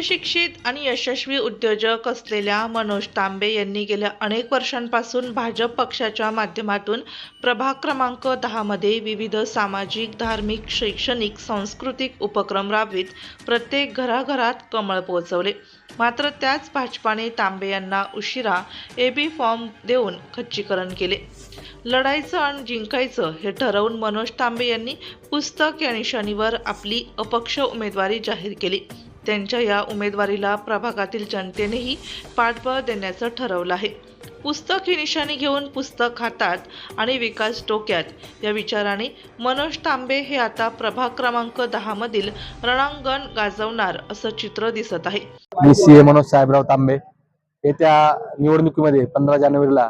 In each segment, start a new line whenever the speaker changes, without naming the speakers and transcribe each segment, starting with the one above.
उच्चशिक्षित आणि यशस्वी उद्योजक असलेल्या मनोज तांबे यांनी गेल्या अनेक वर्षांपासून भाजप पक्षाच्या माध्यमातून प्रभाग क्रमांक दहामध्ये विविध सामाजिक धार्मिक शैक्षणिक सांस्कृतिक उपक्रम राबवित प्रत्येक घराघरात कमळ पोहोचवले. मात्र त्याच भाजपाने तांबे यांना उशिरा ए बी फॉर्म देऊन खच्चीकरण केले. लढायचं आणि जिंकायचं हे ठरवून मनोज तांबे यांनी पुस्तक या निशाणीवर आपली अपक्ष उमेदवारी जाहीर केली. त्यांच्या या उमेदवारीला प्रभागातील जनतेनेही पाठबळ देण्याचं ठरवलं आहे. पुस्तक ही निशाणी घेऊन पुस्तक हातात आणि विकास डोक्यात. या विचाराने मनोज तांबे हे आता प्रभाग क्रमांक दहामधील रणांगण गाजवणार असं चित्र दिसत आहे.
मी सी ए मनोज साहेबराव तांबे. येत्या निवडणुकीमध्ये पंधरा जानेवारीला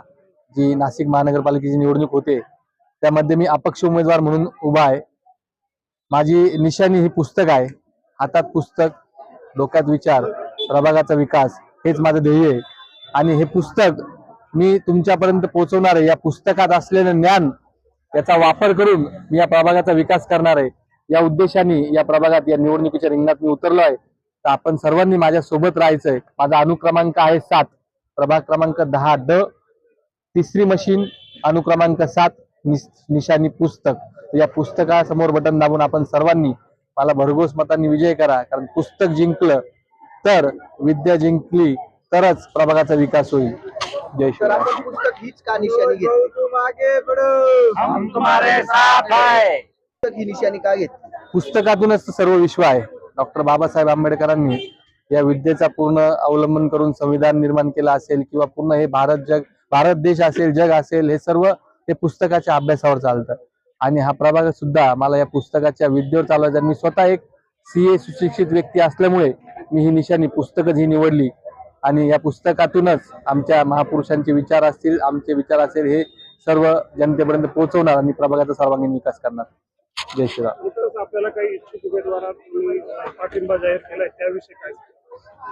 जी नाशिक महानगरपालिकेची निवडणूक होते त्यामध्ये मी अपक्ष उमेदवार म्हणून उभा आहे. माझी निशाणी ही पुस्तक आहे. हातात पुस्तक डोक्यात विचार प्रभागाचा विकास हेच माझं ध्येय आहे. आणि हे पुस्तक मी तुमच्यापर्यंत पोहोचवणार आहे. या पुस्तकात असलेलं ज्ञान याचा वापर करून मी या प्रभागाचा विकास करणार आहे. या उद्देशाने या प्रभागात या निवडणुकीच्या रिंगणात मी उतरलो आहे. तर आपण सर्वांनी माझ्या सोबत राहायचंय. माझा अनुक्रमांक आहे सात. प्रभाग क्रमांक दहा ड तिसरी मशीन अनुक्रमांक सात निस- निशाणी पुस्तक. या पुस्तकासमोर बटन दाबून आपण सर्वांनी मला भरघोस मतांनी विजय करा कारण पुस्तक जिंकलं तर विद्या जिंकली तरच प्रभागाचा विकास होईल. जय
तर
श्रीराम
आपण पुस्तक हीच का निशाणी घेतली.
हम तुम्हारे साथ
पुस्तक निशाणी का घेतली?
पुस्तकातूनच सर्व विश्व आहे. डॉक्टर बाबासाहेब आंबेडकरांनी या विद्येचा पूर्ण अवलंबन करून संविधान निर्माण केलं असेल किंवा पूर्ण हे भारत जग भारत देश असेल जग असेल हे सर्व हे पुस्तकाच्या अभ्यासावर चालतं. आणि हा प्रभाग सुद्धा मला या पुस्तकाच्या विद्येवर चालवायचा मी स्वतः एक सी ए सुशिक्षित व्यक्ती असल्यामुळे मी ही निशाणी पुस्तकच ही निवडली. आणि या पुस्तकातूनच आमच्या महापुरुषांचे विचार असतील आमचे विचार असेल हे सर्व जनतेपर्यंत पोहोचवणार आणि प्रभागाचा सर्वांगीण विकास करणार. जय श्रीराम.
नुकतंच आपल्याला काही इच्छुक उमेदवारांनी पाठिंबा जाहीर केलाय त्याविषयी काय?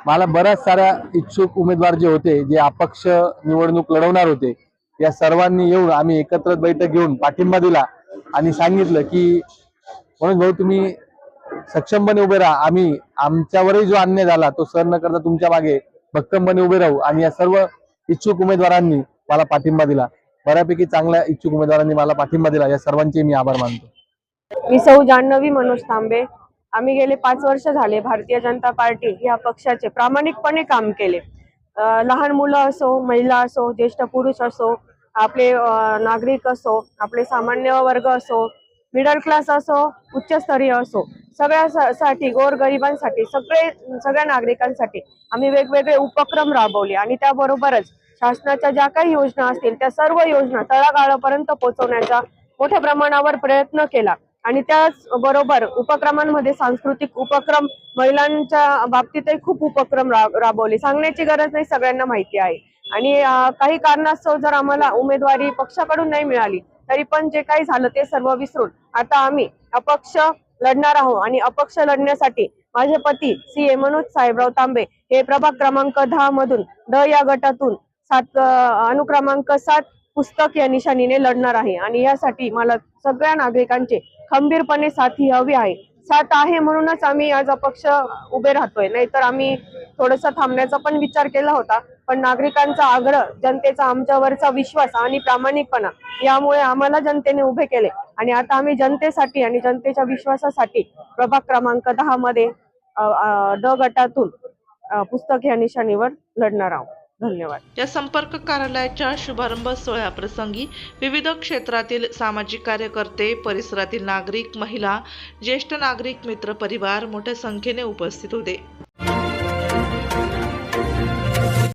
मला बऱ्याच साऱ्या इच्छुक उमेदवार जे होते जे अपक्ष निवडणूक लढवणार होते या सर्वांनी येऊन आम्ही एकत्र बैठक घेऊन पाठिंबा दिला. आणि सांगितलं की म्हणून भाऊ तुम्ही सक्षमपणे उभे राहा. आम्ही आमच्यावरही जो अन्याय झाला तो सहन न करता तुमच्या मागे भक्कमपणे उभे राहू. आणि या सर्व इच्छुक उमेदवारांनी मला पाठिंबा दिला. बऱ्यापैकी चांगल्या इच्छुक उमेदवारांनी मला पाठिंबा दिला. या सर्वांचे मी आभार मानतो.
मी सौ जान्हवी मनोज तांबे. आम्ही गेले पाच वर्ष झाले भारतीय जनता पार्टी या पक्षाचे प्रामाणिकपणे काम केले. लहान मुलं असो महिला असो ज्येष्ठ पुरुष असो आपले नागरिक असो आपले सामान्य वर्ग असो मिडल क्लास असो उच्चस्तरीय असो सगळ्यासाठी गोरगरिबांसाठी सगळे सगळ्या नागरिकांसाठी आम्ही वेगवेगळे उपक्रम राबवले. आणि त्याबरोबरच शासनाच्या ज्या काही योजना असतील त्या सर्व योजना तळागाळापर्यंत पोहोचवण्याचा मोठ्या प्रमाणावर प्रयत्न केला. आणि त्याच बरोबर उपक्रमांमध्ये सांस्कृतिक उपक्रम महिलांच्या बाबतीतही खूप उपक्रम राबवले. सांगण्याची गरज नाही सगळ्यांना माहिती आहे. आणि काही कारणास्तव जर आम्हाला उमेदवारी पक्षाकडून नाही मिळाली तरी पण जे काही झालं ते सर्व विसरून आता आम्ही अपक्ष लढणार आहोत आणि अपक्ष लढण्यासाठी माझे पती सी ए मनोज साहेबराव तांबे हे प्रभाग क्रमांक दहा मधून द या गटातून सात अनुक्रमांक सात पुस्तक या निशाणीने लढणार आहे. आणि यासाठी मला सगळ्या नागरिकांचे खंबीरपणे साथी हवी आहे. साथ आहे म्हणूनच आम्ही आज अपक्ष उभे राहतोय. नाहीतर आम्ही थोडासा थांबण्याचा पण विचार केला होता. पण नागरिकांचा आग्रह जनतेचा आमच्यावरचा विश्वास आणि प्रामाणिकपणा यामुळे आम्हाला जनतेने उभे केले. आणि आता आम्ही जनतेसाठी आणि जनतेच्या विश्वासासाठी प्रभाग क्रमांक दहा मध्ये द ड गटातून पुस्तक या निशाणीवर लढणार आहोत. धन्यवाद.
या संपर्क कार्यालयाच्या शुभारंभ सोहळ्याप्रसंगी विविध क्षेत्रातील सामाजिक कार्यकर्ते परिसरातील नागरिक महिला ज्येष्ठ नागरिक मित्र परिवार मोठ्या संख्येने उपस्थित होते.